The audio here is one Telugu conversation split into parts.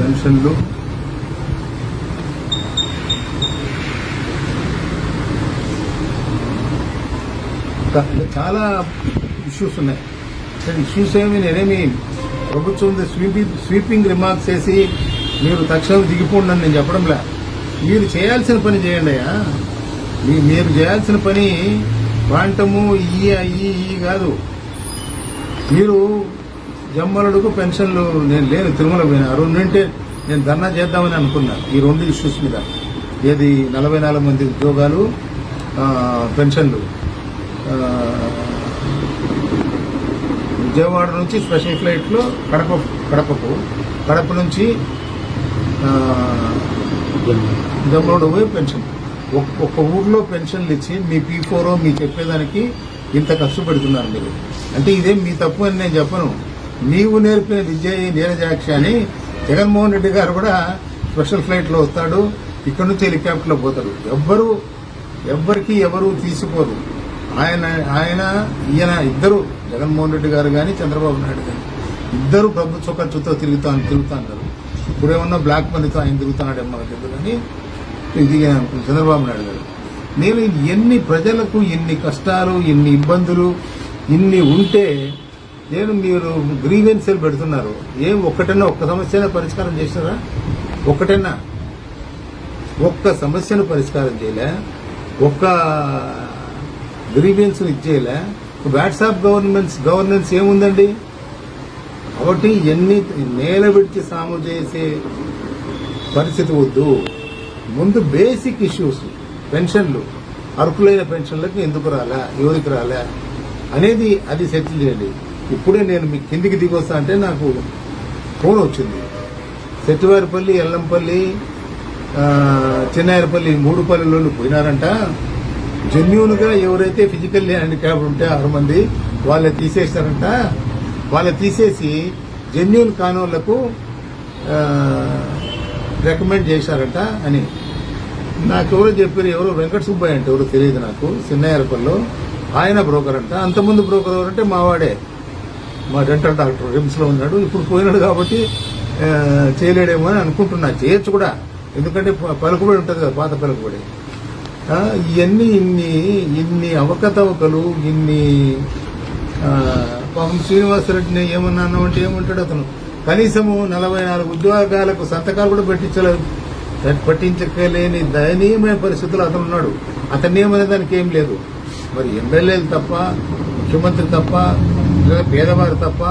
పెన్షన్లు. చాలా ఇష్యూస్ ఉన్నాయి. ఇష్యూస్ ఏమి నేనేమి ప్రభుత్వం స్వీపింగ్ స్వీపింగ్ రిమార్క్స్ చేసి మీరు తక్షణం దిగిపోండి అని నేను చెప్పడంలే. మీరు చేయాల్సిన పని చేయండి అయ్యా. మీ- మీరు చేయాల్సిన పని క్వాంటము ఈ ఈ ఈ కాదు. మీరు జమ్మలడుగు పెన్షన్లు నేను లేను తిరుమల పోయినా. రెండుంటే రెండింటే నేను ధర్నా చేద్దామని అనుకున్నాను ఈ రెండు ఇష్యూస్ మీద. ఏది నలభై నాలుగు మంది ఉద్యోగాలు పెన్షన్లు. విజయవాడ నుంచి స్పెషల్ ఫ్లైట్లో కడప కడపకు. కడప నుంచి ఆ, జమ్మలోడు పోయి పెన్షన్. ఒక్క ఊర్లో పెన్షన్లు ఇచ్చి మీ పీ ఫోర్ మీ చెప్పేదానికి ఇంత ఖర్చు పెడుతున్నారు మీరు. అంటే ఇదేం మీ తప్పు అని నేను చెప్పను. నీవు నేర్పిన విద్య నీరజాక్షి అని జగన్మోహన్ రెడ్డి గారు కూడా స్పెషల్ ఫ్లైట్లో వస్తాడు ఇక్కడ నుంచి హెలికాప్టర్లో పోతాడు. ఎవ్వరు ఎవ్వరికి ఎవరు తీసుకోరు ఆయన ఆయన ఈయన ఇద్దరు జగన్మోహన్ రెడ్డి గారు కానీ చంద్రబాబు నాయుడు కానీ ఇద్దరు ప్రభుత్వ ఖర్చుతో తిరుగుతా తిరుగుతా అన్నారు ఇప్పుడేమన్నా బ్లాక్ మనీతో ఆయన తిరుగుతున్నాడు మనకు తెలియదు కానీ ఇది చంద్రబాబు నాయుడు గారు. నేను ఎన్ని ప్రజలకు ఎన్ని కష్టాలు ఎన్ని ఇబ్బందులు ఇన్ని ఉంటే నేను మీరు గ్రీవెన్సీలు పెడుతున్నారు. ఏం ఒక్కటన్నా ఒక్క సమస్యనే పరిష్కారం చేసినారా? ఒక్కటన్నా. ఒక్క సమస్యను పరిష్కారం చేయలే. ఒక్క గ్రీవెన్స్ ఇచ్చేయలే వాట్సాప్ గవర్నమెంట్స్ గవర్నెన్స్ ఏముందండి? కాబట్టి ఎన్ని నేల విడిచి సాము చేసే పరిస్థితి వద్దు. ముందు బేసిక్ ఇష్యూస్ పెన్షన్లు. అర్హులైన పెన్షన్లకు ఎందుకు రాలా? ఎవరికి రాలా? అనేది అది సెటిల్ చేయండి. ఇప్పుడే నేను మీ కిందికి దిగొస్తా అంటే నాకు ఫోన్ వచ్చింది. సెట్టివారిపల్లి ఎల్లంపల్లి ఆ, చిన్నాయరపల్లి మూడు పల్లెల్లో పోయినారంట. జెన్యున్గా ఎవరైతే ఫిజికల్లీ హ్యాండిక్యాప్ ఉంటే ఆరు మంది వాళ్ళని తీసేసారంట వాళ్ళని తీసేసి జెన్యున్ కానోళ్ళకు రికమెండ్ చేశారంట అని. నాకు ఎవరో చెప్పారు ఎవరో వెంకట సుబ్బయ్య అంటే ఎవరో తెలియదు నాకు చిన్నయ్యరపల్లిలో ఆయన బ్రోకర్ అంట. అంతకుముందు బ్రోకర్ ఎవరంటే మావాడే. మా డెంటల్ డాక్టర్ రిమ్స్లో ఉన్నాడు. ఇప్పుడు పోయినాడు కాబట్టి చేయలేడేమో అని అనుకుంటున్నా. చేయొచ్చు కూడా. ఎందుకంటే పలుకుబడి ఉంటుంది కదా పాత పలుకుబడి. ఇవన్నీ ఇన్ని ఇన్ని అవకతవకలు ఇన్ని పాపం శ్రీనివాసరెడ్డిని ఏమన్నా అంటే ఏమంటాడు అతను? కనీసము నలభై నాలుగు ఉద్యోగాలకు సంతకాలు కూడా పెట్టించలేదు. పట్టించలేని దయనీయమైన పరిస్థితులు అతను ఉన్నాడు. అతన్ని ఏమనే దానికి ఏం లేదు. మరి ఎమ్మెల్యేలు తప్ప ముఖ్యమంత్రి తప్ప పేదవారు తప్ప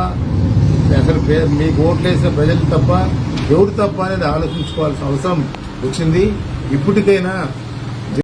అసలు మీకు ఓట్లేసిన ప్రజలు తప్ప ఎవరు తప్ప అనేది ఆలోచించుకోవాల్సిన అవసరం వచ్చింది. ఇప్పటికైనా